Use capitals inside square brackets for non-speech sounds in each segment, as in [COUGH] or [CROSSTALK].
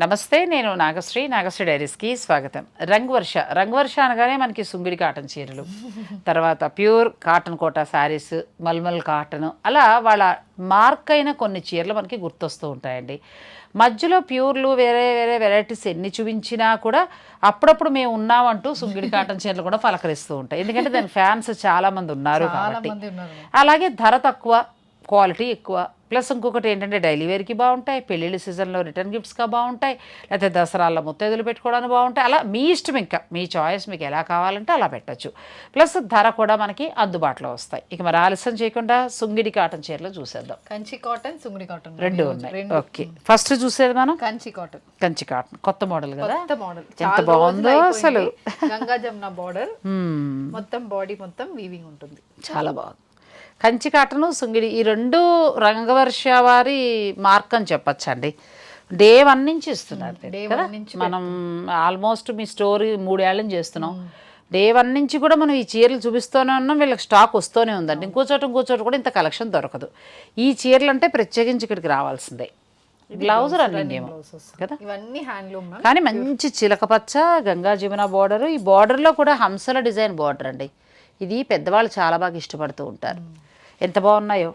నమస్తే నేను నాగశ్రీ. నాగశ్రీ డైరీస్కి స్వాగతం. రంగువర్ష. రంగువర్ష అనగానే మనకి సుంగిడి కాటన్ చీరలు. తర్వాత pure cotton Kota saris malmal cotton. అలా వాళ్ళ మార్క్ అయిన కొన్ని చీరలు మనకి గుర్తొస్తూ ఉంటాయండి. మధ్యలో ప్యూర్లు వేరే వేరే వెరైటీస్ ఎన్ని చూపించినా కూడా అప్పుడప్పుడు మేము ఉన్నామంటూ సుంగిడి కాటన్ చీరలు కూడా పలకరిస్తూ ఉంటాయి. ఎందుకంటే దాని ఫ్యాన్స్ చాలా మంది ఉన్నారు కాబట్టి. అలాగే ధర తక్కువ. క్వాలిటీ ఎక్కువ. ప్లస్ ఇంకొకటి ఏంటంటే డైలీ వేర్కి బాగుంటాయి పెళ్ళిళ్ళ సీజన్లో రిటర్న్ గిఫ్ట్స్గా బాగుంటాయి లేకపోతే దసరాల్లో ముత్తైదులు పెట్టుకోవడానికి బాగుంటాయి అలా మీ ఇష్టం ఇంకా మీ చాయిస్ మీకు ఎలా కావాలంటే అలా పెట్టచ్చు. ప్లస్ ధర కూడా మనకి అందుబాటులో వస్తాయి. ఇక మరి ఆలస్యం చేయకుండా సుంగిడి కాటన్ చీరలు చూసేద్దాం. కంచి కాటన్ సుంగుడి కాటన్ రెండు ఉన్నాయి. ఓకే. ఫస్ట్ చూసేది మనం? కంచి కాటన్. కంచి కాటన్. కొత్త మోడల్ కదా? కొత్త మోడల్. ఎంత బాగుందో అసలు. గంగా జమున బార్డర్. [LAUGHS] మొత్తం బాడీ మొత్తం వీవింగ్ ఉంటుంది. చాలా బాగుంది. కంచి కాటను సుంగిడి ఈ రెండు రంగవర్ష వారి మార్క్ అని చెప్పచ్చండి. డే వన్ నుంచి ఇస్తున్నారు మనం ఆల్మోస్ట్ మీ స్టోరీ మూడేళ్ళ నుంచి చేస్తున్నాం డే వన్ నుంచి కూడా మనం ఈ చీరలు చూపిస్తూనే ఉన్నాం వీళ్ళకి స్టాక్ వస్తూనే ఉందండి. ఇంకో చోట ఇంకో చోట కూడా ఇంత కలెక్షన్ దొరకదు. ఈ చీరలు అంటే ప్రత్యేకించి ఇక్కడికి రావాల్సిందే. బ్లౌజ్ రన్నింగ్ ఏమో బ్లౌజ్ వస్తుంది కదా? ఇవన్నీ హ్యాండ్లూమ్ కానీ మంచి చిలక పచ్చ గంగా జమున బార్డర్ ఈ బార్డర్లో కూడా హంసల డిజైన్ బార్డర్ అండి. ఇది పెద్దవాళ్ళు చాలా బాగా ఇష్టపడుతూ ఉంటారు. ఎంత బాగున్నాయో.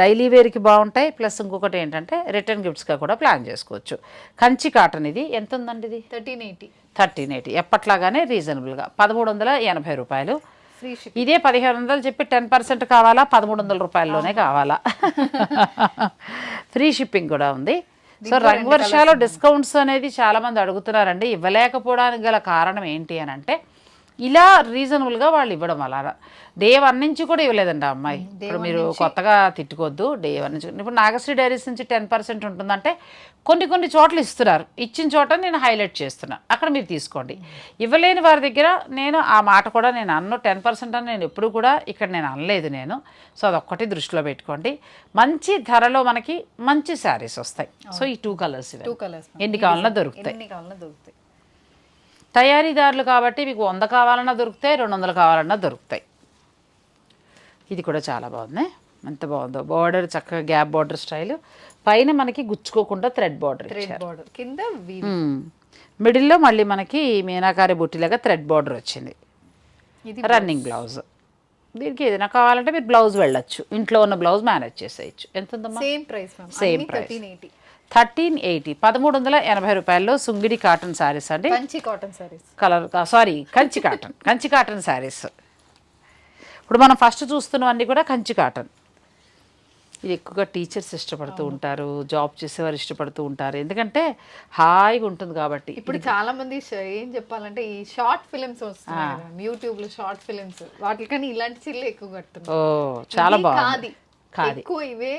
డైలీ వేర్కి బాగుంటాయి ప్లస్ ఇంకొకటి ఏంటంటే రిటర్న్ గిఫ్ట్స్గా కూడా ప్లాన్ చేసుకోవచ్చు. కంచి కాటన్ ఇది. ఎంత ఉందండి ఇది? Thirteen eighty. Thirteen eighty. ఎప్పట్లాగానే రీజనబుల్గా. పదమూడు వందల ఎనభై రూపాయలు. ఇదే పదిహేను వందలు చెప్పి టెన్ పర్సెంట్ కావాలా? పదమూడు వందల రూపాయల్లోనే కావాలా? ఫ్రీ షిప్పింగ్ కూడా ఉంది. సో రంగు వర్షాలు డిస్కౌంట్స్ అనేది చాలా మంది అడుగుతున్నారండి. ఇవ్వలేకపోవడానికి గల కారణం ఏంటి అని అంటే ఇలా రీజనబుల్గా వాళ్ళు ఇవ్వడం అలా డే వన్ నుంచి కూడా ఇవ్వలేదండి ఆ అమ్మాయి. ఇప్పుడు మీరు కొత్తగా తిట్టుకోవద్దు డే వన్ నుంచి. ఇప్పుడు నాగశ్రీ డైరీస్ నుంచి టెన్ పర్సెంట్ ఉంటుందంటే కొన్ని కొన్ని చోట్ల ఇస్తున్నారు. ఇచ్చిన చోట నేను హైలైట్ చేస్తున్నా. అక్కడ మీరు తీసుకోండి. ఇవ్వలేని వారి దగ్గర నేను ఆ మాట కూడా నేను అన్ను టెన్ పర్సెంట్ అని నేను ఎప్పుడు కూడా ఇక్కడ నేను అనలేదు నేను. సో అదొక్కటి దృష్టిలో పెట్టుకోండి. మంచి ధరలో మనకి మంచి శారీస్ వస్తాయి. సో ఈ టూ కలర్స్ టూ కలర్స్ ఎన్ని కావాలన్నా దొరుకుతాయి. ఎన్ని కావాలన్నా దొరుకుతాయి. తయారీదారులు కాబట్టి మీకు వంద కావాలన్నా దొరుకుతాయి రెండు వందలు కావాలన్నా దొరుకుతాయి. ఇది కూడా చాలా బాగుంది. ఎంత బాగుందో. బార్డర్ చక్కగా గ్యాప్ బార్డర్ స్టైల్ పైన మనకి గుచ్చుకోకుండా థ్రెడ్ బార్డర్ కింద మిడిల్లో మళ్ళీ మనకి మీనాకారి బుట్టిలాగా థ్రెడ్ బార్డర్ వచ్చింది. ఇది రన్నింగ్ బ్లౌజ్ దీనికి ఏదైనా కావాలంటే మీరు బ్లౌజ్ వెళ్ళొచ్చు. ఇంట్లో ఉన్న బ్లౌజ్ మేనేజ్ చేసేయచ్చు. ఎంత same price same price. Thirteen eighty పదమూడు వందల ఎనభై రూపాయల్లో సుంగిడి కాటన్ శారీస్ అండి. Kanchi cotton saris colour sorry Kanchi cotton [LAUGHS] Kanchi cotton saris. ఇప్పుడు మనం ఫస్ట్ చూస్తున్నవన్నీ కూడా కంచి కాటన్. ఇది ఎక్కువగా టీచర్స్ ఇష్టపడుతూ ఉంటారు జాబ్ చేసేవారు ఇష్టపడుతూ ఉంటారు. ఎందుకంటే హాయిగా ఉంటుంది కాబట్టి ఇప్పుడు చాలా మంది ఏం చెప్పాలంటే ఈ షార్ట్ ఫిలిమ్స్ వస్తున్నాయి కదా యూట్యూబ్లో షార్ట్ ఫిలిమ్స్. వాటికని ఇలాంటి చీరలు ఎక్కువ కడుతున్నారు. ఓ చాలా బాగుంది. కాది. ఇవే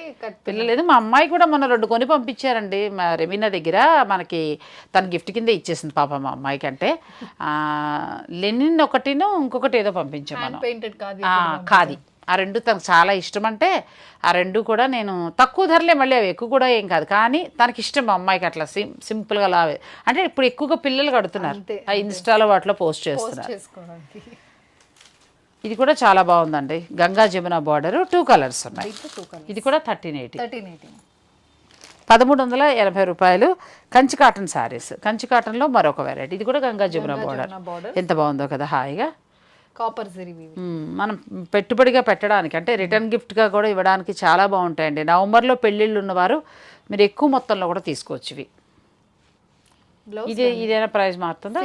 పిల్లలేదు మా అమ్మాయి కూడా మొన్న రెండు కొని పంపించారండి. మా రెమీనా దగ్గర మనకి తన గిఫ్ట్ కింద ఇచ్చేసింది పాప మా అమ్మాయికి అంటే లెనిన్ ఒకటిను ఇంకొకటి ఏదో పంపించాం మనం. కాదు ఆ, రెండు తనకు చాలా ఇష్టం అంటే ఆ రెండు కూడా నేను తక్కువ ధరలే మళ్ళీ అవి ఎక్కువ కూడా ఏం కాదు. కానీ తనకి ఇష్టం మా అమ్మాయికి అట్లా సిం సింపుల్గా లావే. అంటే ఇప్పుడు ఎక్కువగా పిల్లలు కడుతున్నారు. ఆ ఇన్స్టాలో వాటిలో పోస్ట్ చేస్తున్నారు. ఇది కూడా చాలా బాగుందండి. Ganga Jamuna border two colours ఉన్నాయి. ఇది కూడా థర్టీన్ ఎయిటీ థర్టీన్ ఎయిటీ పదమూడు వందల ఎనభై రూపాయలు కంచి కాటన్ శారీస్ కంచి కాటన్లో మరొక వెరైటీ ఇది కూడా గంగా జమున బార్డర్. ఎంత బాగుందో కదా హాయిగా. కాపర్. మనం పెట్టుబడిగా పెట్టడానికి అంటే రిటర్న్ గిఫ్ట్గా కూడా ఇవ్వడానికి చాలా బాగుంటాయండి. నవంబర్లో పెళ్ళిళ్ళు ఉన్నవారు మీరు ఎక్కువ మొత్తంలో కూడా తీసుకోవచ్చు ఇవి. ఇది ఇదేనా ప్రైస్ మారుతుందా.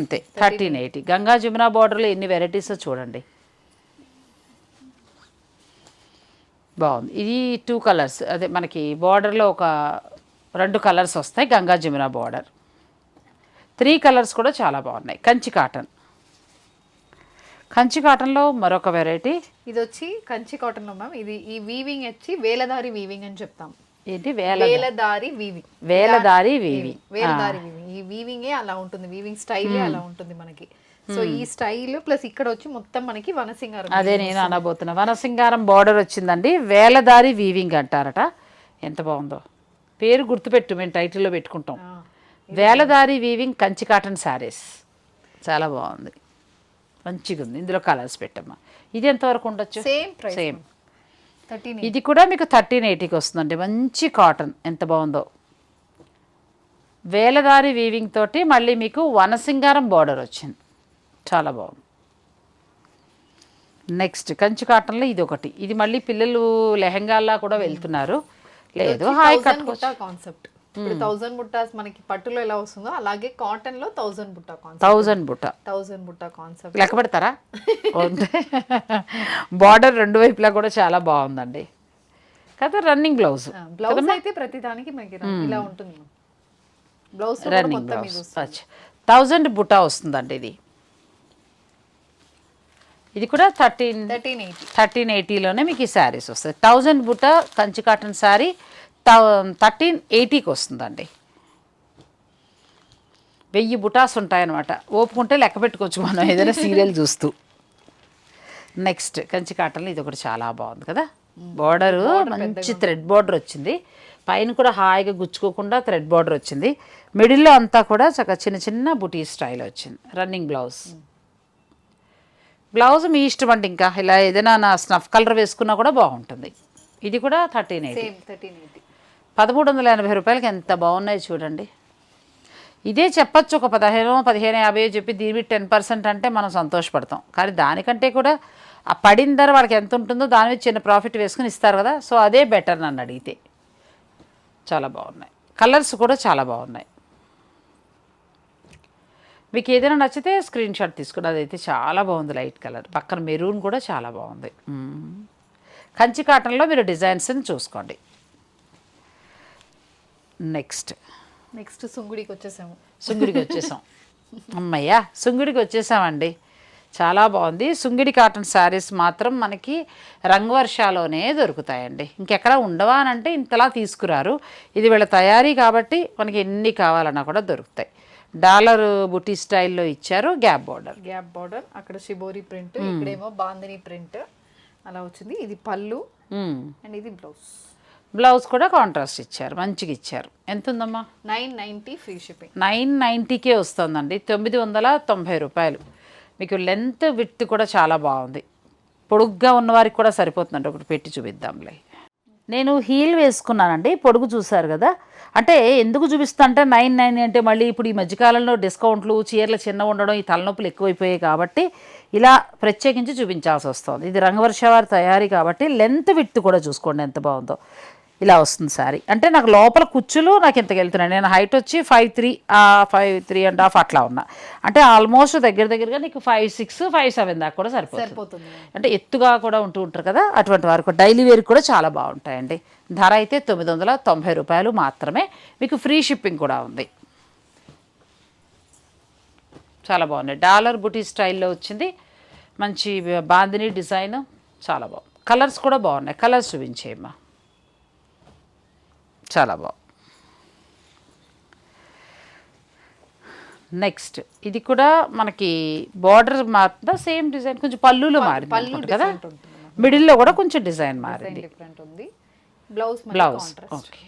అంతే. థర్టీన్ ఎయిటీ గంగా జమున బార్డర్లో ఎన్ని వెరైటీస్ చూడండి. బాగుంది. ఇది టూ కలర్స్ అదే మనకి బార్డర్లో ఒక రెండు కలర్స్ వస్తాయి Ganga Jamuna border three colours కూడా చాలా బాగున్నాయి. కంచి కాటన్. కంచి కాటన్లో మరొక వెరైటీ ఇది వచ్చి కంచి కాటన్లో మ్యామ్ ఇది ఈ వీవింగ్ వచ్చి వేలదారి వీవింగ్ అని చెప్తాం. ఏంటి? వేల వేలదారి వీవింగ్ వేలదారి వీవి వేలదారి వీవింగ్ ఈ వీవింగే అలా ఉంటుంది. వీవింగ్ స్టైలే అలా ఉంటుంది మనకి. సో ఈ స్టైల్ ప్లస్ ఇక్కడ వచ్చి మొత్తం మనకి వనసింగారం అదే నేను అనబోతున్నా. వనసింగారం బార్డర్ వచ్చిందండి. వేలదారి వీవింగ్ అంటారట. ఎంత బాగుందో. పేరు గుర్తుపెట్టు మేము టైటిల్లో పెట్టుకుంటాం. వేలదారి వీవింగ్ కంచి కాటన్ శారీస్ చాలా బాగుంది. మంచిగా ఉంది ఇందులో కలర్స్ పెట్టమ్మా. ఇది ఎంతవరకు ఉండొచ్చు? సేమ్ సేమ్ థర్టీన్ ఇది కూడా మీకు థర్టీన్ ఎయిటీకి వస్తుందండి. మంచి కాటన్ ఎంత బాగుందో. వేలదారి వీవింగ్ తోటి మళ్ళీ మీకు వనసింగారం బార్డర్ వచ్చింది. చాలా బాగుంది. నెక్స్ట్ కంచి కాటన్లో ఇది ఒకటి. ఇది మళ్ళీ పిల్లలు లెహంగాల్లా కూడా వెళ్తున్నారు. లేదు హాయ్ కట్టుకోవచ్చు కాన్సెప్ట్ ఇప్పుడు థౌసండ్ బుట్టాస్ మనకి పట్టులో ఎలా వస్తుందో అలాగే కాటన్లో thousand butta concept thousand butta. Thousand butta concept లెక్క పెడతారా? బార్డర్ రెండు వైపులా కూడా చాలా బాగుందండి. కదా రన్నింగ్ బ్లౌజ్ బ్లౌజ్ అయితే ప్రతి దానికి మనకి ఇలా ఉంటుంది. Blouse running blouse thousand buta వస్తుందండి ఇది. ఇది కూడా థర్టీన్ థర్టీన్ ఎయిటీ. థర్టీన్ ఎయిటీలోనే మీకు ఈ శారీస్ వస్తాయి. థౌజండ్ బుట్ట కంచి కాటన్ శారీ థర్టీన్ ఎయిటీకి వస్తుందండి. వెయ్యి బుటాస్ ఉంటాయన్నమాట. ఓపుకుంటే లెక్క పెట్టుకోవచ్చు మనం ఏదైనా సీరియల్ చూస్తూ. నెక్స్ట్ కంచి కాటన్లో ఇది ఒకటి చాలా బాగుంది కదా. బార్డర్ మంచి థ్రెడ్ బార్డర్ వచ్చింది. పైన కూడా హాయిగా గుచ్చుకోకుండా థ్రెడ్ బార్డర్ వచ్చింది. మిడిల్లో అంతా కూడా చక్కగా చిన్న చిన్న బుటీ స్టైల్ వచ్చింది. Running blouse. బ్లౌజ్ మీ ఇష్టం అండి ఇంకా ఇలా ఏదైనా నా స్నఫ్ కలర్ వేసుకున్నా కూడా బాగుంటుంది. ఇది కూడా థర్టీన్ ఎయిటీ. Thirteen eighty. పదమూడు వందల ఎనభై రూపాయలకి ఎంత బాగున్నాయి చూడండి. ఇదే చెప్పచ్చు ఒక పదిహేను పదిహేను యాభై చెప్పి దీని టెన్ పర్సెంట్ అంటే మనం సంతోషపడతాం. కానీ దానికంటే కూడా ఆ పడిన ధర వాళ్ళకి ఎంత ఉంటుందో దాని మీద చిన్న ప్రాఫిట్ వేసుకుని ఇస్తారు కదా. సో అదే బెటర్ నన్ను అడిగితే. చాలా బాగున్నాయి. కలర్స్ కూడా చాలా బాగున్నాయి. మీకు ఏదైనా నచ్చితే స్క్రీన్ షాట్ తీసుకుని అదైతే చాలా బాగుంది లైట్ కలర్. పక్కన మెరూన్ కూడా చాలా బాగుంది. కంచి కాటన్లో మీరు డిజైన్స్ని చూసుకోండి. నెక్స్ట్. నెక్స్ట్ సుంగుడికి వచ్చేసాము. సుంగిడికి వచ్చేసాం. అమ్మయ్యా సుంగిడికి వచ్చేసామండి. చాలా బాగుంది. సుంగిడి కాటన్ శారీస్ మాత్రం మనకి రంగవర్షాలోనే దొరుకుతాయండి. ఇంకెక్కడ ఉండవా అని అంటే ఇంతలా తీసుకురారు. ఇది వీళ్ళ తయారీ కాబట్టి మనకి ఎన్ని కావాలన్నా కూడా దొరుకుతాయి. డాలర్ బుటీ స్టైల్లో ఇచ్చారు గ్యాప్ బార్డర్. Gap border. అక్కడ షిబోరి ప్రింట్ ఇక్కడేమో బాందిని ప్రింట్ అలా వచ్చింది. ఇది పళ్ళు అండ్ ఇది బ్లౌజ్. బ్లౌజ్ కూడా కాంట్రాస్ట్ ఇచ్చారు మంచిగా ఇచ్చారు. ఎంత ఉందమ్మా nine ninety free shipping. Nine నైంటీకే వస్తుందండి తొమ్మిది వందల తొంభై రూపాయలు. మీకు లెంత్ విత్ కూడా చాలా బాగుంది. పొడుగ్గా ఉన్నవారికి కూడా సరిపోతుందండి ఒకటి పెట్టి చూపిద్దాంలే. నేను హీల్ వేసుకున్నానండి పొడుగు చూసారు కదా అంటే ఎందుకు చూపిస్తా అంటే నైన్ నైన్ అంటే మళ్ళీ ఇప్పుడు ఈ మధ్యకాలంలో డిస్కౌంట్లు చీరలు చిన్న ఉండడం ఈ తలనొప్పులు ఎక్కువైపోయాయి కాబట్టి ఇలా ప్రత్యేకించి చూపించాల్సి వస్తుంది. ఇది రంగవర్షవారి తయారీ కాబట్టి లెంత్ విత్ కూడా చూసుకోండి ఎంత బాగుందో. ఇలా వస్తుంది సారీ అంటే నాకు లోపల కుచ్చులు నాకు ఇంతకు వెళ్తున్నాయి. నేను హైట్ వచ్చి five three five three and half అట్లా ఉన్నా. అంటే ఆల్మోస్ట్ దగ్గర దగ్గరగా నీకు ఫైవ్ సిక్స్ ఫైవ్ సెవెన్ దాకా కూడా సరిపోతుంది. అంటే ఎత్తుగా కూడా ఉంటూ ఉంటారు కదా అటువంటి వారికి డైలీ వేర్ కూడా చాలా బాగుంటాయండి. ధర అయితే తొమ్మిది వందల తొంభై రూపాయలు మాత్రమే. మీకు ఫ్రీ షిప్పింగ్ కూడా ఉంది. చాలా బాగున్నాయి. డాలర్ బుటీ స్టైల్లో వచ్చింది. మంచి బాందిని డిజైన్ చాలా బాగుంది. కలర్స్ కూడా బాగున్నాయి. కలర్స్ చూపించేయమ్మా. చాలా బాగుంది. నెక్స్ట్ ఇది కూడా మనకి బార్డర్ మారుతుందా సేమ్ డిజైన్. కొంచెం పళ్ళులో మారింది కదా. మిడిల్లో కూడా కొంచెం డిజైన్ మారింది. డిఫరెంట్ ఉంది. Blouse blouse okay.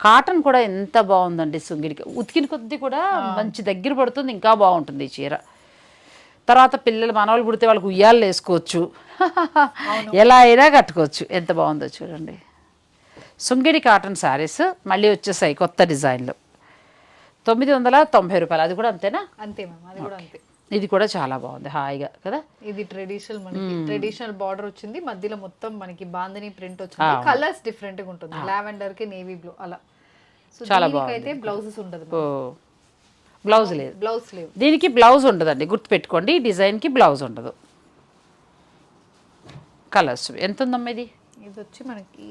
కాటన్ కూడా ఎంత బాగుందండి సుంగిడికి. ఉతికిన కొద్దీ కూడా మంచి దగ్గర పడుతుంది ఇంకా బాగుంటుంది ఈ చీర. తర్వాత పిల్లలు మనవాళ్ళు పుడితే వాళ్ళకి ఉయ్యాలు వేసుకోవచ్చు. ఎలా అయినా కట్టుకోవచ్చు. ఎంత బాగుందో చూడండి. సుంగిడి కాటన్ శారీస్ మళ్ళీ వచ్చేసాయి కొత్త డిజైన్లు. తొమ్మిది వందల తొంభై రూపాయలు. అది కూడా అంతేనా? అంతే మ్యామ్ అది కూడా అంతే. ఇది కూడా చాలా బాగుంది హాయిగా కదా? ఇది ట్రెడిషనల్ మనకి. ట్రెడిషనల్ బార్డర్ వచ్చింది. మధ్యలో మొత్తం మనకి బాందిని ప్రింట్ వచ్చింది. కలర్స్ డిఫరెంట్గా ఉంటుంది. లావెండర్కి నేవీ బ్లూ అలా. చాలా అయితే బ్లౌజెస్ ఉండదు బ్లౌజ్ లేదు. బ్లౌజ్ లేవు. దీనికి బ్లౌజ్ ఉండదండి. గుర్తుపెట్టుకోండి ఈ డిజైన్కి బ్లౌజ్ ఉండదు. కలర్స్ ఎంత ఉందమ్మా ఇది? ఇది వచ్చి మనకి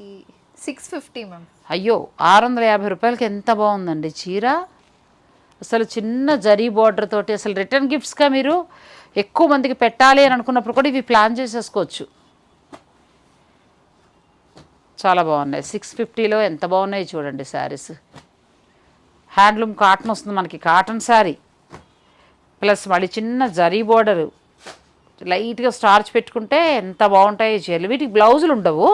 సిక్స్ ఫిఫ్టీ మ్యామ్ అయ్యో ఆరు వందల యాభై రూపాయలకి ఎంత బాగుందండి చీర? అసలు చిన్న జరీ బార్డర్ తోటి అసలు రిటర్న్ గిఫ్ట్స్గా మీరు ఎక్కువ మందికి పెట్టాలి అని అనుకున్నప్పుడు కూడా ఇవి ప్లాన్ చేసేసుకోవచ్చు. చాలా బాగున్నాయి. సిక్స్ ఫిఫ్టీలో ఎంత బాగున్నాయి చూడండి శారీస్ హ్యాండ్లూమ్ కాటన్ వస్తుంది మనకి కాటన్ శారీ ప్లస్ మళ్ళీ చిన్న జరీ బార్డరు లైట్గా స్టార్చ్ పెట్టుకుంటే ఎంత బాగుంటాయి. చేయాలి వీటికి బ్లౌజులు ఉండవు.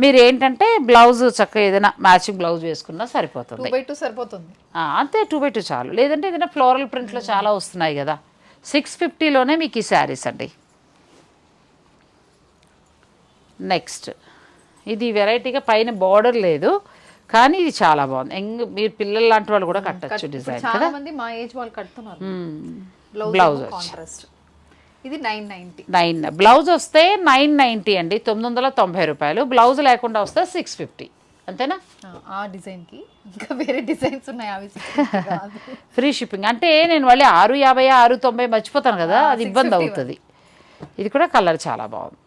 మీరు ఏంటంటే బ్లౌజ్ చక్కగా ఏదైనా మ్యాచింగ్ బ్లౌజ్ వేసుకున్నా సరిపోతుంది. బై టూ సరిపోతుంది. అంతే టూ బై టూ చాలు. లేదంటే ఏదైనా ఫ్లోరల్ ప్రింట్లో చాలా వస్తున్నాయి కదా. సిక్స్ ఫిఫ్టీలోనే మీకు ఈ శారీస్ అండి. నెక్స్ట్ ఇది వెరైటీగా పైన బార్డర్ లేదు కానీ ఇది చాలా బాగుంది. ఎంగ్ మీరు పిల్లలు లాంటి వాళ్ళు కూడా కట్టచ్చు డిజైన్ మా ఏజ్ వాళ్ళు కడుతున్నారు. బ్లౌజ్ బ్లౌజ్ కాంట్రాస్ట్ ఇది నైన్ నైన్టీ. నైన్ బ్లౌజ్ వస్తే నైన్ నైంటీ అండి తొమ్మిది వందల తొంభై రూపాయలు. బ్లౌజ్ లేకుండా వస్తే సిక్స్ ఫిఫ్టీ. అంతేనా? ఆ డిజైన్కి ఇంకా వేరే డిజైన్స్ ఉన్నాయి అవి 650 కాదు. [LAUGHS] Free shipping. అంటే నేను మళ్ళీ ఆరు యాభై ఆరు తొంభై మర్చిపోతాను కదా అది ఇబ్బంది అవుతుంది. ఇది కూడా కలర్ చాలా బాగుంది.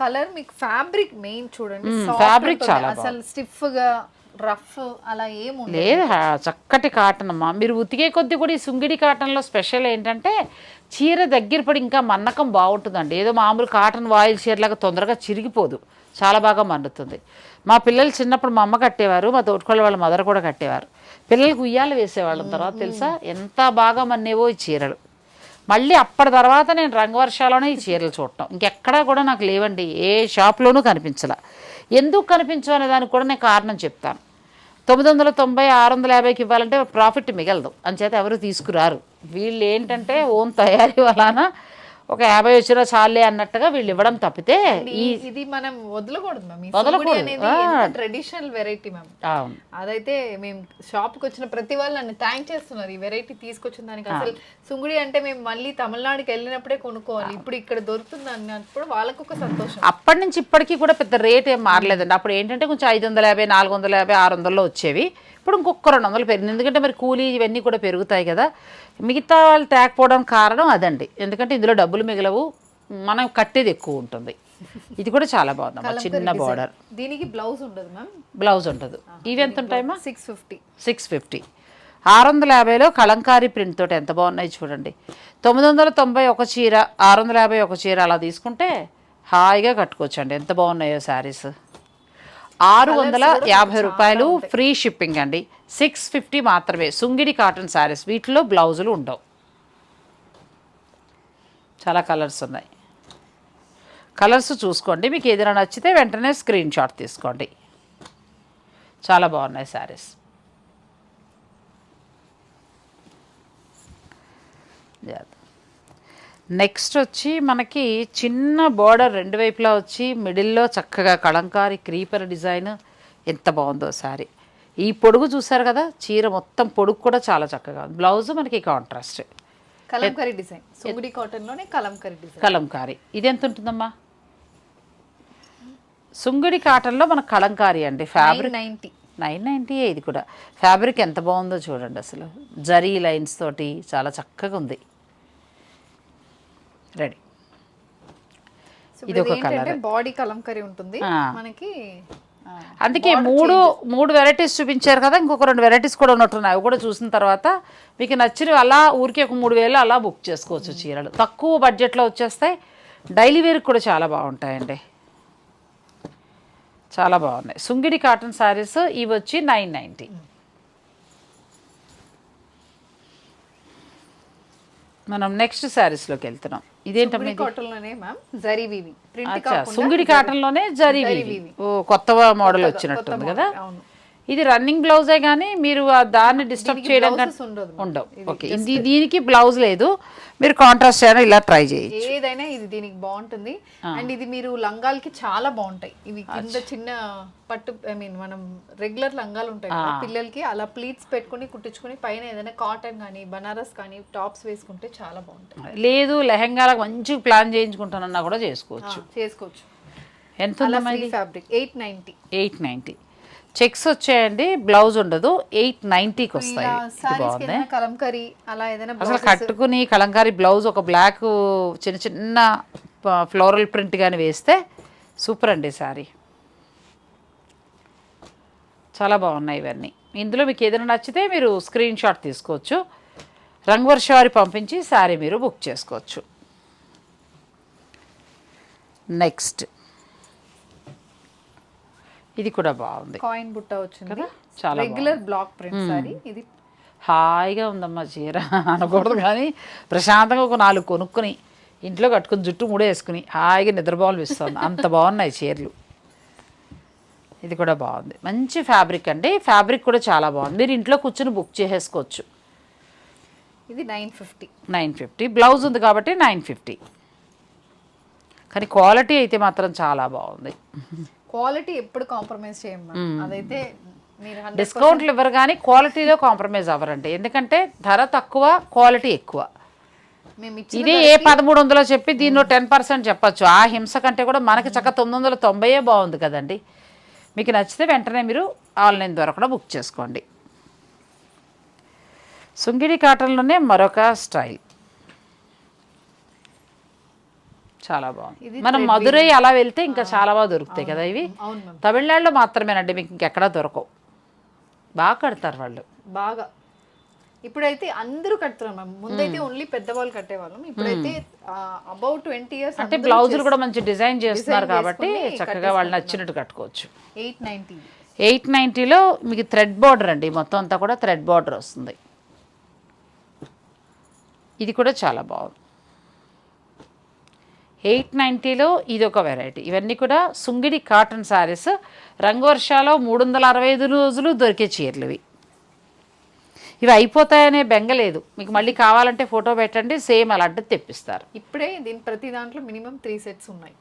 కలర్ మీకు ఫ్యాబ్రిక్ మెయిన్ చూడండి ఉంటుంది. చాలా అసలు స్టిఫ్గా రఫ్ అలా ఏముండదు. లేదు చక్కటి కాటన్ అమ్మా. మీరు ఉతికే కొద్దీ కూడా ఈ సుంగిడి కాటన్లో స్పెషల్ ఏంటంటే చీర దగ్గర పడి ఇంకా మన్నకం బాగుంటుందండి. ఏదో మామూలు కాటన్ వాయిల్ చీరలాగా తొందరగా చిరిగిపోదు. చాలా బాగా మన్నుతుంది. మా పిల్లలు చిన్నప్పుడు మా అమ్మ కట్టేవారు మా తోటికోళ్ళ వాళ్ళ మదర్ కూడా కట్టేవారు. పిల్లలకు ఉయ్యాలు వేసేవాళ్ళం తర్వాత తెలుసా? ఎంత బాగా మన్నేవో ఈ చీరలు. మళ్ళీ అప్పటి తర్వాత నేను రంగవర్షాలోనే ఈ చీరలు చూడటం. ఇంకెక్కడా కూడా నాకు లేవండి ఏ షాప్లోనూ కనిపించలే. ఎందుకు కనిపించవు అనే దానికి కూడా నేను కారణం చెప్తాను. తొమ్మిది వందల తొంభై ఆరు వందల యాభైకి ఇవ్వాలంటే ప్రాఫిట్ మిగలదు. అంచేత ఎవరు తీసుకురారు? వీళ్ళు ఏంటంటే ఓన్ తయారీ వలన ఒక యాభై వచ్చినా చాలే అన్నట్టుగా వీళ్ళు ఇవ్వడం తప్పితే ఇది మనం వదలకూడదు మ్యామ్. Traditional variety ma'am. అదైతే మేము షాప్కి వచ్చిన ప్రతి వాళ్ళు నన్ను థ్యాంక్ చేస్తున్నారు ఈ వెరైటీ తీసుకొచ్చిన దానికి. అసలు సుంగుడి అంటే మేము మళ్ళీ తమిళనాడుకి వెళ్ళినప్పుడే కొనుక్కోవాలి. ఇప్పుడు ఇక్కడ దొరుకుతుంది అన్నప్పుడు వాళ్ళకు ఒక సంతోషం. అప్పటి నుంచి ఇప్పటికీ కూడా పెద్ద రేట్ ఏం మారలేదండి. అప్పుడు ఏంటంటే కొంచెం ఐదు వందల యాభై నాలుగు వందల యాభై ఆరు వందల్లో వచ్చేవి. ఇప్పుడు ఇంకొక రెండు వందలు పెరిగింది. ఎందుకంటే మరి కూలీ ఇవన్నీ కూడా పెరుగుతాయి కదా. మిగతా వాళ్ళు తేకపోవడానికి కారణం అదండి. ఎందుకంటే ఇందులో డబ్బులు మిగలవు. మనం కట్టేది ఎక్కువ ఉంటుంది. ఇది కూడా చాలా బాగుందమ్మా చిన్న బార్డర్ దీనికి బ్లౌజ్ ఉండదు మ్యామ్ బ్లౌజ్ ఉంటుంది ఇవి ఎంత ఉంటాయమ్మా సిక్స్ ఫిఫ్టీ సిక్స్ ఫిఫ్టీ ఆరు వందల యాభైలో కలంకారీ ప్రింట్ తోటి ఎంత బాగున్నాయి చూడండి. తొమ్మిది వందల తొంభై ఒక చీర ఆరు వందల యాభై ఒక చీర అలా తీసుకుంటే హాయిగా కట్టుకోవచ్చండి. ఎంత బాగున్నాయో శారీస్. ఆరు వందల యాభై రూపాయలు ఫ్రీ షిప్పింగ్ అండి. సిక్స్ ఫిఫ్టీ మాత్రమే. సుంగిడి కాటన్ శారీస్. వీటిలో బ్లౌజులు ఉండవు. చాలా కలర్స్ ఉన్నాయి. కలర్స్ చూసుకోండి. మీకు ఏదైనా నచ్చితే వెంటనే స్క్రీన్ షాట్ తీసుకోండి. చాలా బాగున్నాయి శారీస్. నెక్స్ట్ వచ్చి మనకి చిన్న బార్డర్ రెండు వైపులా వచ్చి మిడిల్లో చక్కగా కళంకారి క్రీపర్ డిజైన్. ఎంత బాగుందో శారీ. ఈ పొడుగు చూసారు కదా చీర మొత్తం పొడుగు కూడా చాలా చక్కగా ఉంది. బ్లౌజ్ మనకి కాంట్రాస్ట్ కలంకరీ డిజైన్. సుగుడి కాటన్లోనే కలంకరీ డిజైన్. కలంకారి. ఇది ఎంత ఉంటుందమ్మా? సుంగిడి కాటన్లో మన కలంకారి అండి. Fabric ninety. నైన్ నైంటీ ఇది కూడా. ఫ్యాబ్రిక్ ఎంత బాగుందో చూడండి అసలు. జరీ లైన్స్ తోటి చాలా చక్కగా ఉంది. రెడీ ఇది ఒక ఏంటంటే బాడీ కలంకరీ ఉంటుంది. మనకి అందుకే మూడు మూడు వెరైటీస్ చూపించారు కదా ఇంకొక రెండు వెరైటీస్ కూడా ఉన్నట్టున్నాయి. అవి కూడా చూసిన తర్వాత మీకు నచ్చినవి అలా ఊరికే ఒక మూడు వేలు అలా బుక్ చేసుకోవచ్చు చీరలు. తక్కువ బడ్జెట్లో వచ్చేస్తాయి. డైలీ వేర్కి కూడా చాలా బాగుంటాయండి. చాలా బాగున్నాయి. సుంగిడి కాటన్ శారీస్ ఇవి వచ్చి నైన్ నైంటీ మనం నెక్స్ట్ శారీస్లోకి వెళ్తున్నాం. ఇదేంటమ్మా సుగుడి కాటన్లోనే మ్యామ్ జరీ వీవింగ్ ప్రింట్ అచ్చా సుంగిడి కాటన్లోనే జరీ వీవింగ్. ఓ కొత్త మోడల్ వచ్చినట్టుంది కదా అవును. ఇది రన్నింగ్ బ్లౌజే కానీ మీరు ఆ దాన్ని డిస్టర్బ్ చేయడం ఉండవు. ఓకే ఇది దీనికి బ్లౌజ్ లేదు. మీరు కాంట్రాస్ట్ చేయడం ఇలా ట్రై చేయి ఏదైనా ఇది దీనికి బాగుంటుంది. అండ్ ఇది మీరు లంగాలకి చాలా బాగుంటాయి. ఇవి కింద చిన్న పట్టు ఐ మీన్ మనం రెగ్యులర్ లంగాలు ఉంటాయి పిల్లలకి అలా ప్లీట్స్ పెట్టుకొని కుట్టించుకొని పైన ఏదైనా కాటన్ కానీ బనారస్ కానీ టాప్స్ వేసుకుంటే చాలా బాగుంటాయి. లేదు లెహంగాలకు మంచి ప్లాన్ చేయించుకుంటానన్నా కూడా చేసుకోవచ్చు. చేసుకోవచ్చు. ఎంత fabric eight ninety eight ninety checks వచ్చాయండి బ్లౌజ్ ఉండదు. ఎయిట్ నైంటీకి వస్తాయి. బాగుంది. కలంకరీ అలా ఏదైనా అసలు కట్టుకుని కలంకారీ బ్లౌజ్ ఒక బ్లాక్ చిన్న చిన్న ఫ్లోరల్ ప్రింట్ కానీ వేస్తే సూపర్ అండి శారీ చాలా బాగున్నాయి ఇవన్నీ. ఇందులో మీకు ఏదైనా నచ్చితే మీరు స్క్రీన్ షాట్ తీసుకోవచ్చు. రంగవర్ష వారి పంపించి శారీ మీరు బుక్ చేసుకోవచ్చు. నెక్స్ట్ ఇది కూడా బాగుంది. కాయిన్ బుట్ట వచ్చింది. కదా? చాలా రెగ్యులర్ బ్లాక్ ప్రింట్ సారీ ఇది హాయిగా ఉందమ్మా చీర. [LAUGHS] అనకూడదు కానీ ప్రశాంతంగా ఒక నాలుగు కొనుక్కొని ఇంట్లో కట్టుకుని జుట్టు ముడే వేసుకుని హాయిగా నిద్రపోవాలి ఇస్తుంది అంత బాగున్నాయి చీరలు. ఇది కూడా బాగుంది. మంచి ఫ్యాబ్రిక్ అండి. ఫ్యాబ్రిక్ కూడా చాలా బాగుంది. మీరు ఇంట్లో కూర్చొని బుక్ చేసేసుకోవచ్చు. ఇది nine fifty. Nine fifty. Blouse ఉంది కాబట్టి నైన్ ఫిఫ్టీ. కానీ క్వాలిటీ అయితే మాత్రం చాలా బాగుంది. క్వాలిటీ ఎప్పుడు కాంప్రమైజ్ చేయం మ్యామ్. అదైతే డిస్కౌంట్లు ఇవ్వరు కానీ క్వాలిటీలో కాంప్రమైజ్ అవ్వరండి. ఎందుకంటే ధర తక్కువ క్వాలిటీ ఎక్కువ. ఇది ఏ పదమూడు వందలో చెప్పి దీనిలో టెన్ పర్సెంట్ చెప్పచ్చు. ఆ హింస కంటే కూడా మనకి చక్క తొమ్మిది వందల తొంభైయే బాగుంది కదండి. మీకు నచ్చితే వెంటనే మీరు ఆన్లైన్ ద్వారా కూడా బుక్ చేసుకోండి. సుంగిడి కాటన్లోనే మరొక స్టైల్. చాలా బాగుంది. మనం మధురై అలా వెళ్తే ఇంకా చాలా బాగా దొరుకుతాయి కదా ఇవి. తమిళనాడులో మాత్రమేనండి మీకు ఇంకెక్కడా దొరకవు. బాగా కడతారు వాళ్ళు. బాగా. ఇప్పుడైతే అందరూ కడుతున్నారు మ్యామ్ ముందైతే ఓన్లీ పెద్దవాళ్ళు కట్టేవాళ్ళం. ఇప్పుడైతే అబౌట్ ట్వంటీ ఇయర్స్ అంటే బ్లౌజులు కూడా మంచి డిజైన్ చేస్తున్నారు కాబట్టి చక్కగా వాళ్ళు నచ్చినట్టు కట్టుకోవచ్చు. ఎయిట్ నైన్టీ ఎయిట్ నైంటీలో మీకు థ్రెడ్ బార్డర్ అండి మొత్తం అంతా కూడా థ్రెడ్ బార్డర్ వస్తుంది. ఇది కూడా చాలా బాగుంది. ఎయిట్ నైంటీలో ఇది ఒక వెరైటీ. ఇవన్నీ కూడా సుంగిడి కాటన్ శారీస్. రంగవర్షాలో మూడు వందల అరవై ఐదు రోజులు దొరికే చీరలు ఇవి. ఇవి అయిపోతాయనే బెంగ లేదు. మీకు మళ్ళీ కావాలంటే ఫోటో పెట్టండి సేమ్ అలాంటిది తెప్పిస్తారు. ఇప్పుడే దీని ప్రతి దాంట్లో మినిమం త్రీ సెట్స్ ఉన్నాయి.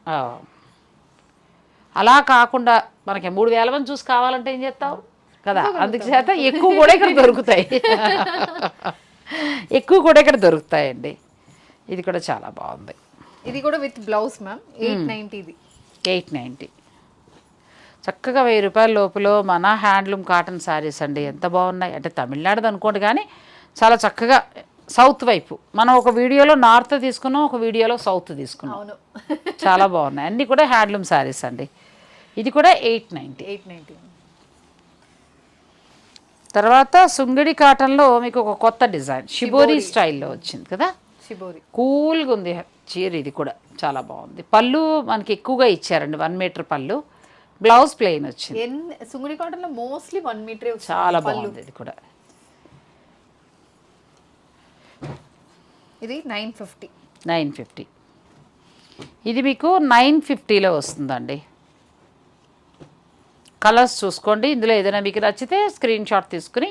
అలా కాకుండా మనకి మూడు వేల మంది చూసి కావాలంటే ఏం చేస్తావు? కదా అందుకు చేత ఎక్కువ కూడా ఇక్కడ దొరుకుతాయి. [LAUGHS] ఎక్కువ కూడా ఇక్కడ దొరుకుతాయండి. ఇది కూడా చాలా బాగుంది. ఇది కూడా విత్ బ్లౌజ్ మ్యామ్ ఎయిట్ నైన్టీది. ఎయిట్ నైంటీ చక్కగా వెయ్యి రూపాయల లోపల మన హ్యాండ్లూమ్ కాటన్ శారీస్ అండి ఎంత బాగున్నాయి. అంటే తమిళనాడుది అనుకోండి కానీ చాలా చక్కగా సౌత్ వైపు. మనం ఒక వీడియోలో నార్త్ తీసుకున్నాం ఒక వీడియోలో సౌత్ తీసుకున్నాం. చాలా బాగున్నాయి. అన్నీ కూడా హ్యాండ్లూమ్ శారీస్ అండి. ఇది కూడా ఎయిట్ నైంటీ ఎయిట్ నైన్టీ. తర్వాత సుంగిడి కాటన్లో మీకు ఒక కొత్త డిజైన్ షిబోరి. స్టైల్లో వచ్చింది కదా? షిబోరి కూల్గా ఉంది. చీర ఇది కూడా చాలా బాగుంది. పళ్ళు మనకి ఎక్కువగా ఇచ్చారండి. వన్ మీటర్ పళ్ళు. బ్లౌజ్ ప్లెయిన్ వచ్చింది. సుంగుడి కాటన్లో మోస్ట్లీ వన్ మీటరే చాలా బాగుంది ఇది కూడా. ఇది నైన్ ఫిఫ్టీ. Nine fifty. ఇది మీకు నైన్ ఫిఫ్టీలో వస్తుందండి. కలర్స్ చూసుకోండి. ఇందులో ఏదైనా మీకు నచ్చితే స్క్రీన్ షాట్ తీసుకుని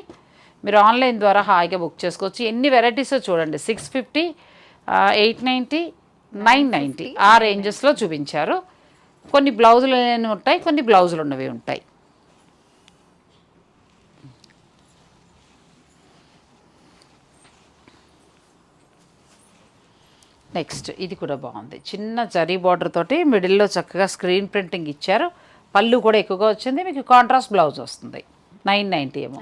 మీరు ఆన్లైన్ ద్వారా హాయిగా బుక్ చేసుకోవచ్చు. ఎన్ని వెరైటీస్ చూడండి. Six fifty eight ninety nine ninety ఆ రేంజెస్లో చూపించారు. కొన్ని బ్లౌజులు ఉంటాయి కొన్ని బ్లౌజులు ఉన్నవి ఉంటాయి. నెక్స్ట్ ఇది కూడా బాగుంది. చిన్న జరీ బార్డర్ తోటి మిడిల్లో చక్కగా స్క్రీన్ ప్రింటింగ్ ఇచ్చారు. పళ్ళు కూడా ఎక్కువగా వచ్చింది. మీకు కాంట్రాస్ట్ బ్లౌజ్ వస్తుంది. నైన్ నైంటీ ఏమో.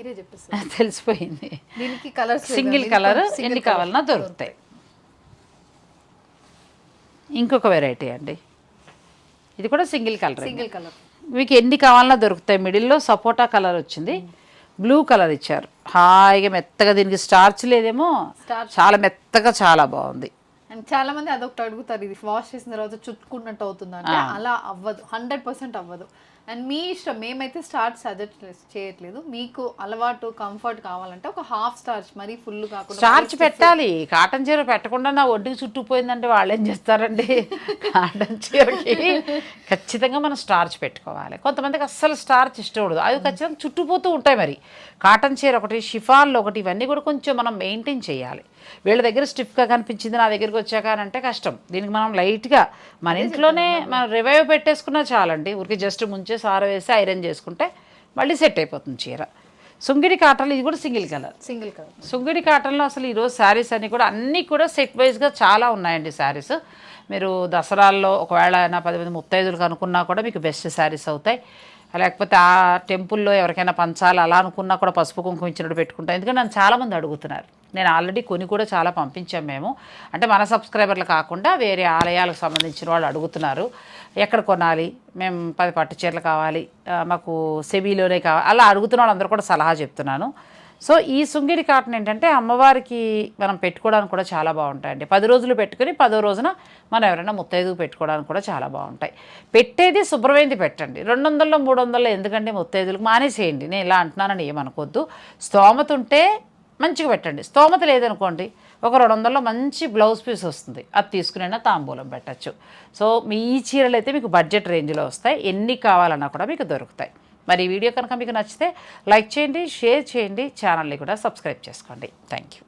మీరే చెప్పేస్తారు తెలిసిపోయింది. దీనికి కలర్స్ సింగిల్ కలర్ ఎన్ని కావాలన్నా దొరుకుతాయి. ఇంకొక వెరైటీ అండి. ఇది కూడా సింగిల్ కలర్ సింగిల్ కలర్. మీకు ఎన్ని కావాలన్నా దొరుకుతాయి. మిడిల్లో సపోటా కలర్ వచ్చింది. బ్లూ కలర్ ఇచ్చారు. హాయిగా మెత్తగా దీనికి స్టార్చ్ లేదేమో. చాలా మెత్తగా చాలా బాగుంది. అండ్ చాలా మంది అదొకటి అడుగుతారు. ఇది వాష్ చేసిన తర్వాత చుట్టుకున్నట్టు అవుతుంది అంటే అలా అవ్వదు. హండ్రెడ్ పర్సెంట్ అవ్వదు. అండ్ మీ ఇష్టం మేమైతే స్టార్చ్ సజెస్ట్ చేయట్లేదు. మీకు అలవాటు కంఫర్ట్ కావాలంటే ఒక హాఫ్ స్టార్చ్ మరీ ఫుల్ కాకుండా స్టార్చ్ పెట్టాలి. కాటన్ చీర పెట్టకుండా నా ఒడ్డుకి చుట్టుకుపోయిందంటే వాళ్ళు ఏం చేస్తారండి? [LAUGHS] కాటన్ చీరకి ఖచ్చితంగా మనం స్టార్చ్ పెట్టుకోవాలి. కొంతమందికి అస్సలు స్టార్చ్ ఇష్టం ఉండదు. అవి ఖచ్చితంగా చుట్టుపోతూ ఉంటాయి మరి. కాటన్ చీర ఒకటి షిఫాన్లు ఒకటి ఇవన్నీ కూడా కొంచెం మనం మెయింటైన్ చేయాలి. వీళ్ళ దగ్గర స్టిఫ్గా కనిపించింది నా దగ్గరికి వచ్చాక అని అంటే కష్టం. దీనికి మనం లైట్గా మన ఇంట్లోనే మనం రివైవ్ పెట్టేసుకున్నా చాలండి. ఊరికి జస్ట్ ముంచే సార వేసి ఐరన్ చేసుకుంటే మళ్ళీ సెట్ అయిపోతుంది చీర. సుంగిడి కాటన్లు ఇది కూడా single colour. Single colour. Sungudi కాటన్లో అసలు ఈరోజు శారీస్ అన్నీ కూడా అన్నీ కూడా సెట్ వైజ్గా చాలా ఉన్నాయండి శారీస్ మీరు దసరాల్లో ఒకవేళ అయినా పది మంది ముత్తైదులకు అనుకున్నా కూడా మీకు బెస్ట్ శారీస్ అవుతాయి. లేకపోతే ఆ టెంపుల్లో ఎవరికైనా పంచాలి అలా అనుకున్నా కూడా పసుపు కుంకుమ ఇచ్చినట్టు పెట్టుకుంటాం. ఎందుకంటే నన్ను చాలామంది అడుగుతున్నారు. నేను ఆల్రెడీ కొని కూడా చాలా పంపించాం మేము. అంటే మన సబ్స్క్రైబర్లు కాకుండా వేరే ఆలయాలకు సంబంధించిన వాళ్ళు అడుగుతున్నారు ఎక్కడ కొనాలి మేము పది పట్టు చీరలు కావాలి మాకు సెబీలోనే కావాలి అలా అడుగుతున్న వాళ్ళందరూ కూడా సలహా చెప్తున్నాను. సో ఈ సుంగిడి కాటన్ ఏంటంటే అమ్మవారికి మనం పెట్టుకోవడానికి కూడా చాలా బాగుంటాయండి. పది రోజులు పెట్టుకుని పదో రోజున మనం ఎవరైనా ముత్తైదుకు పెట్టుకోవడానికి కూడా చాలా బాగుంటాయి. పెట్టేది శుభ్రమైంది పెట్టండి. రెండు వందల్లో మూడు వందల్లో ఎందుకంటే ముత్తైదులకు మానేసేయండి. నేను ఇలా అంటున్నానని ఏమనుకోవద్దు స్తోమత ఉంటే మంచిగా పెట్టండి. స్తోమత లేదనుకోండి ఒక రెండు వందల్లో మంచి బ్లౌజ్ పీస్ వస్తుంది. అది తీసుకునైనా తాంబూలం పెట్టచ్చు. సో మీ ఈ చీరలు అయితే మీకు బడ్జెట్ రేంజ్లో వస్తాయి. ఎన్ని కావాలన్నా కూడా మీకు దొరుకుతాయి. మరి ఈ వీడియో కనుక మీకు నచ్చితే లైక్ చేయండి షేర్ చేయండి ఛానల్ని కూడా సబ్స్క్రైబ్ చేసుకోండి. Thank you.